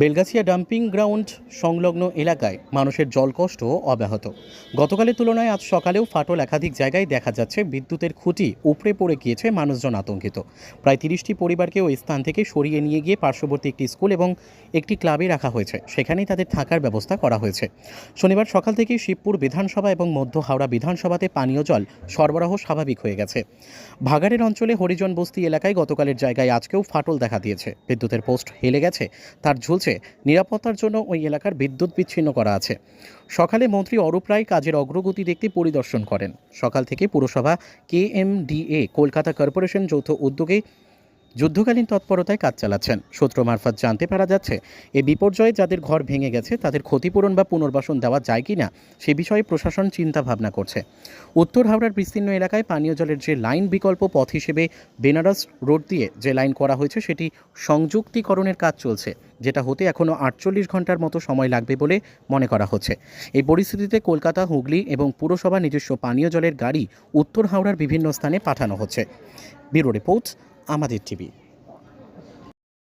Belgachia dumping ground সংলগ্ন এলাকায় মানুষের জলকষ্ট অব্যাহত। গতকালের তুলনায় আজ সকালেও ফাটল একাধিক জায়গায় দেখা যাচ্ছে, বিদ্যুতের খুঁটি উপড়ে পড়ে গিয়েছে, মানুষজন আতঙ্কিত। প্রায় তিরিশটি পরিবারকে ওই স্থান থেকে সরিয়ে নিয়ে গিয়ে পার্শ্ববর্তী একটি স্কুল এবং একটি ক্লাবে রাখা হয়েছে। সেখানেই তাদের থাকার ব্যবস্থা করা হয়েছে। শনিবার সকাল থেকেই শিবপুর বিধানসভা এবং মধ্য হাওড়া বিধানসভাতে পানীয় জল সরবরাহ স্বাভাবিক হয়ে গেছে। ভাগাড়ের অঞ্চলে হরিজন বস্তি এলাকায় গতকালের জায়গায় আজকেও ফাটল দেখা দিয়েছে। বিদ্যুতের পোস্ট হেলে গেছে, তার ঝুলছে নিরাপত্তার জন্য ওই এলাকার বিদ্যুৎ বিচ্ছিন্ন করা আছে। সকালে মন্ত্রী অরূপ রায় কাজের অগ্রগতি দেখতে পরিদর্শন করেন। সকাল থেকে পুরসভা কেএমডিএ, কলকাতা কর্পোরেশন যৌথ উদ্যোগে যুদ্ধকালীন তৎপরতায় কাজ চালাচ্ছেন। সূত্র মারফত জানতে পারা যাচ্ছে, এ বিপর্যয়ে যাদের ঘর ভেঙে গেছে, তাদের ক্ষতিপূরণ বা পুনর্বাসন দেওয়া যায় কিনা, সে বিষয়ে প্রশাসন চিন্তা ভাবনা করছে। উত্তর হাওড়ার বিস্তীর্ণ এলাকায় পানীয় জলের যে লাইন বিকল্প পথ হিসেবে বেনারস রোড দিয়ে যে লাইন করা হয়েছে, সেটি সংযুক্তিকরণের কাজ চলছে, যেটা হতে এখনও আটচল্লিশ ঘণ্টার মতো সময় লাগবে বলে মনে করা হচ্ছে। এই পরিস্থিতিতে কলকাতা, হুগলি এবং পুরসভা নিজস্ব পানীয় জলের গাড়ি উত্তর হাওড়ার বিভিন্ন স্থানে পাঠানো হচ্ছে। ব্যুরো রিপোর্ট আমাদের টিভি